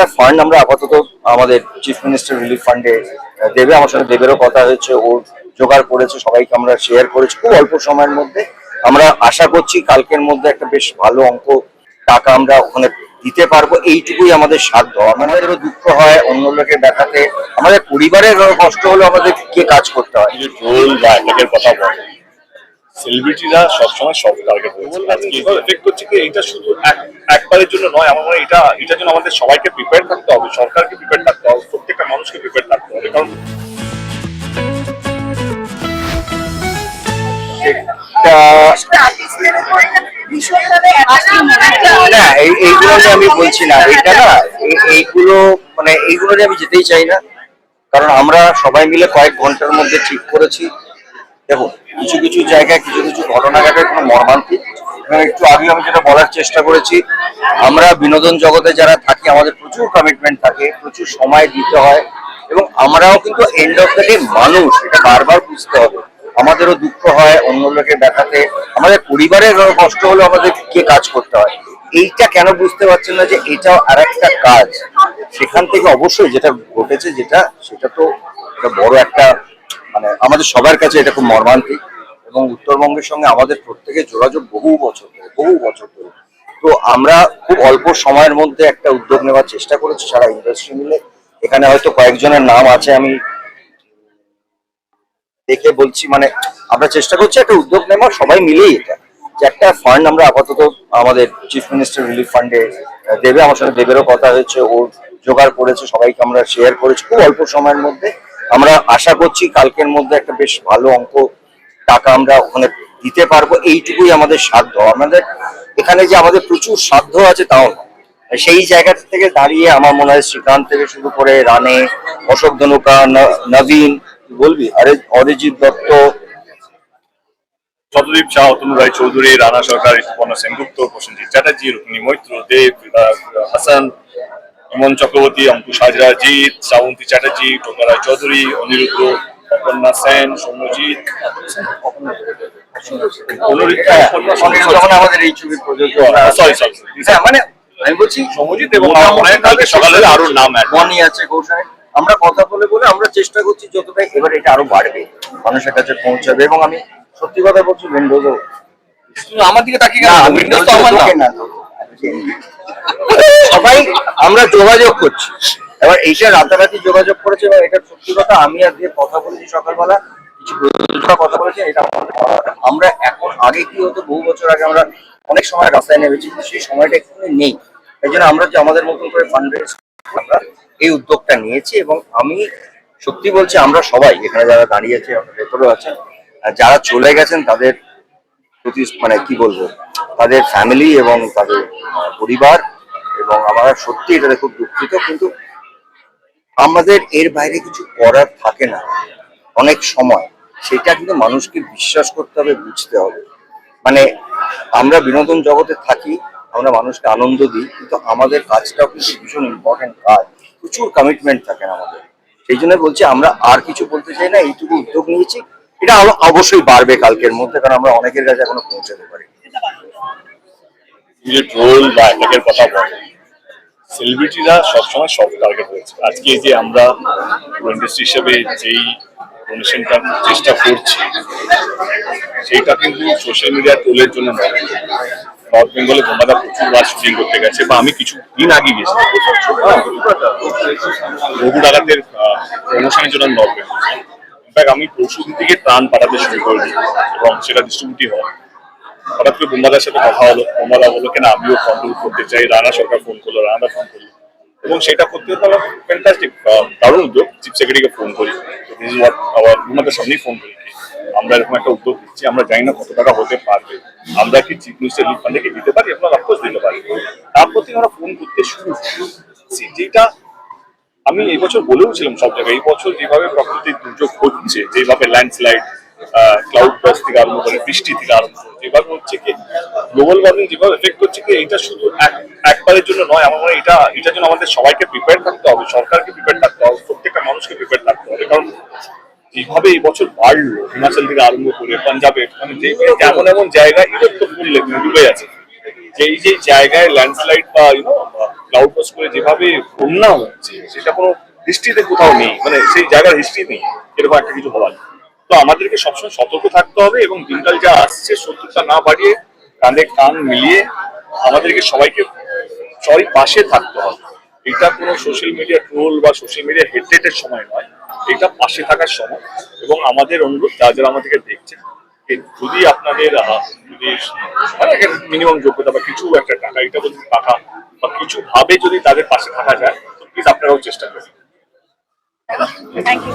একটা ফান্ড আমরা আপাতত আমাদের চিফ মিনিস্টার রিলিফ ফান্ডে দেবে। আমার সঙ্গে দেবেরও কথা হয়েছে, ও জোগাড় করেছে, সবাইকে আমরা শেয়ার করেছি। খুব অল্প সময়ের মধ্যে আমরা আশা করছি কালকের মধ্যে একটা বেশ ভালো অঙ্ক টাকা আমরা ওখানে দিতে পারব। এইটুকুই আমাদের সাধ্য। আমাদেরও দুঃখ হয় অন্য লোকের দেখাতে আমাদের পরিবারের কষ্ট হলেও আমাদের কে কাজ করতে হয়? কথা বলে। সেলিব্রিটিরা সবসময় সব টার্গেট হয়েছে। আজকে এভাবে এফেক্ট করছে কি? এটা শুধু এক- একবারের জন্য নয় আমার মনে হয় এটা এটার জন্য আমাদের সবাইকে প্রিপেয়ার থাকতে হবে সরকারকে প্রিপেয়ার থাকতে হবে প্রত্যেকটা মানুষকে প্রিপেয়ার থাকতে হবে। কারণ একটা না এই এইগুলো নিয়ে আমি বলছি না এটা না এই- এইগুলো মানে এইগুলো নিয়ে আমি যেতেই চাই না। কারণ আমরা সবাই মিলে কয়েক ঘণ্টার মধ্যে ঠিক করেছি। দেখুন, কিছু কিছু জায়গায় কিছু কিছু ঘটনা ঘটে কোনো মর্মান্তিক। একটু আগে আমি যেটা বলার চেষ্টা করেছি, আমরা বিনোদন জগতে যারা থাকি, আমাদের প্রচুর কমিটমেন্ট থাকে, প্রচুর সময় দিতে হয়, এবং আমরাও কিন্তু এন্ড অফ দ্য ডে মানুষ, এটা বারবার বুঝতে হবে। আমাদেরও দুঃখ হয়, অন্য লোকের দেখাতে আমাদের পরিবারের কষ্ট হলেও আমাদের কে কাজ করতে হয়। এইটা কেন বুঝতে পারছেন না যে এটাও আর একটা কাজ? সেখান থেকে অবশ্যই যেটা ঘটেছে, যেটা, সেটা তো বড় একটা মানে আমাদের সবার কাছে এটা খুব মর্মান্তিক এবং উত্তরবঙ্গের সঙ্গে আমাদের প্রত্যেকের যোগাযোগ বহু বছর ধরে, বহু বছর ধরে। তো আমরা খুব অল্প সময়ের মধ্যে একটা উদ্যোগ নেওয়ার চেষ্টা করেছি সারা ইন্ডাস্ট্রি মিলে। এখানে হয়তো কয়েকজনের নাম আছে, আমি দেখে বলছি মানে আমরা চেষ্টা করছি একটা উদ্যোগ নেওয়ার, সবাই মিলেই এটা। যে একটা ফান্ড আমরা আপাতত আমাদের চিফ মিনিস্টার রিলিফ ফান্ডে দেবে, আমার সঙ্গে দেবেরও কথা হয়েছে, ও জোগাড় করেছে, সবাইকে আমরা শেয়ার করেছি, খুব অল্প সময়ের মধ্যে। আমরা আশা করছি কালকের মধ্যে একটা বেশ ভালো অঙ্ক টাকা আমরা ওখানে দিতে পারব। এইটুকুই আমাদের সাধ্য। আমাদের এখানে যে আমাদের প্রচুর সাধ্য আছে তাও সেই জায়গা থেকে দাঁড়িয়ে আমার মনে হয় শ্রীকান্ত থেকে শুরু করে রানে, অশোক ধনুকা নবীন বলবি? আরে, অরিজিৎ দত্ত। শতদীপ শাহ অতনু রায় চৌধুরী, রানা সরকার ঋতুপর্ণা সেনগুপ্ত, প্রসেনজিৎ চ্যাটার্জি, রুক্মিণী মৈত্র, দেব হাসান ইমন চক্রবর্তী অঙ্কুশ হাজরা জিৎ শ্রাবন্তী চ্যাটার্জি টোকা রায় চৌধুরী অনিরুদ্ধ অপর্ণা সেন সৌম্যজিৎ। অনিরুদ্ধ যখন আমাদের এই ছবির প্রযোজক সরি সরি মানে আমি বলছি সৌম্যজিৎ এবং আমার কালকে সকালে আরও নাম মনি আছে আমরা কথা বলে বলে আমরা চেষ্টা করছি যতটা এবার এটা আরও বাড়বে মানুষের কাছে পৌঁছাবে। এবং আমি সত্যি কথা বলছি উইন্ডোজও আমার দিকে তাকিয়ে উইন্ডোজ তো আমার না। সবাই, আমরা যোগাযোগ করছি এবার এইটা রাতারাতি যোগাযোগ করেছে এবং এটা সত্যি কথা, আমি দিয়ে কথা বলেছি সকালবেলা, কিছু কথা বলেছে, এটা। আমরা এখন আগে কি হতো, বহু বছর আগে আমরা অনেক সময় রাস্তায় নেমেছি সেই সময়টা এক্ষুনি নেই এই জন্য আমরা যে আমাদের মতন করে ফান্ড আমরা এই উদ্যোগটা নিয়েছি এবং আমি সত্যি বলছি, আমরা সবাই, এখানে যারা দাঁড়িয়ে আছে ভেতরেও আর যারা চলে গেছেন, তাদের প্রতি মানে কি বলব, তাদের ফ্যামিলি এবং তাদের পরিবার এবং আমরা সত্যি এটাতে খুব দুঃখিত, কিন্তু আমাদের এর বাইরে কিছু করার থাকে না। অনেক সময় সেটা কিন্তু মানুষকে বিশ্বাস করতে হবে, বুঝতে হবে। মানে আমরা বিনোদন জগতে থাকি, আমরা মানুষকে আনন্দ দিই, কিন্তু আমাদের কাজটাও কিন্তু ভীষণ ইম্পর্টেন্ট কাজ। প্রচুর কমিটমেন্ট থাকেন আমাদের। সেই জন্য বলছি, আমরা আর কিছু বলতে চাই না, এইটুকু উদ্যোগ নিয়েছি। এটা অবশ্যই বাড়বে কালকের মধ্যে, কারণ আমরা অনেকের কাছে এখনও পৌঁছাতে পারি যে ট্রোল বা অ্যাটাকের কথা বলে সেলিব্রিটিরা সবসময় সব টার্গেট হয়েছে আজকে যে আমরা ইন্ডাস্ট্রি হিসেবে যেই ডোনেশনটা চেষ্টা করছি, সেইটা কিন্তু সোশ্যাল মিডিয়া ট্রোলের জন্য নয়। নর্থ বেঙ্গলে বোমাদা প্রচুরবার শুটিং করতে গেছে বা আমি কিছু দিন আগে গেছি রঘু ডাকাতের প্রমোশনের জন্য নর্থ বেঙ্গল আমি পরশু দিন থেকে ত্রাণ পাঠাতে শুরু করে দিই এবং সেটা ডিস্ট্রিবিউটিভ হয়। হঠাৎ করে বোম্বাদার সাথে কথা হলো বোম্বাদা বলল, কেন আমিও কন্ট্রোল করতে চাই? রানা সরকার ফোন করল, রানা ফোন করল। এবং সেটা করতে আমার ফ্যান্টাস্টিক দারুণ উদ্যোগ। চিফ সেক্রেটারিকে ফোন করি। আবার বোম্বাদের সামনেই ফোন করি। আমরা এরকম একটা উদ্যোগ দিচ্ছি আমরা জানি না কত টাকা হতে পারবে। আমরা কি চিফ মিনিস্টার রিলিফ ফান্ডে কি দিতে পারি? আমরা অফকোর্স দিতে পারি। তারপর থেকে আমরা ফোন করতে শুরু করছি যেটা আমি এই বছর বলেওছিলাম সব জায়গায়, এই বছর যেভাবে প্রকৃতির দুর্যোগ হচ্ছে যেভাবে ল্যান্ডস্লাইড ক্লাউড বাস্ট থেকে আরম্ভ করে বৃষ্টি থেকে আরম্ভ করে যেভাবে হচ্ছে কি গ্লোবাল ওয়ার্মিং যেভাবে এফেক্ট করছে কি এটা শুধু এক- একবারের জন্য নয়, আমার মনে এটা, এটার জন্য আমাদের সবাইকে প্রিপেয়ার থাকতে হবে, সরকারকে প্রিপেয়ার থাকতে হবে, প্রত্যেকটা মানুষকে প্রিপেয়ার থাকতে হবে, কারণ যেভাবে এই বছর বাড়লো, হিমাচল থেকে আরম্ভ করে পাঞ্জাবে মানে যে এমন এমন জায়গায় ইউরোপ তো ফুল ডুবে আছে। যে যেই যে জায়গায় ল্যান্ডস্লাইড বা ইউনো ক্লাউড বাস করে যেভাবে বন্যা হচ্ছে, সেটা কোনো হিস্ট্রিতে কোথাও নেই মানে সেই জায়গার হিস্ট্রি নেই, এরকম একটা কিছু হওয়ার তো আমাদেরকে সবসময় সতর্ক থাকতে হবে এবং দিনকাল যা আসছে শত্রুতা না বাড়িয়ে কাঁধে কান মিলিয়ে আমাদেরকে সবাইকে, সবাই পাশে থাকতে হবে। এটা কোনো সোশ্যাল মিডিয়া ট্রোল বা সোশ্যাল মিডিয়া হেডেটের সময় নয়। এটা পাশে থাকার সময়। এবং আমাদের অনুরোধ, যারা যারা আমাদেরকে দেখছেন যদি আপনাদের যদি মিনিমাম যোগ্যতা বা কিছু একটা টাকা, এটা যদি টাকা বা কিছু ভাবে যদি তাদের পাশে থাকা যায়, তো প্লিজ আপনারাও চেষ্টা করবেন থ্যাংক ইউ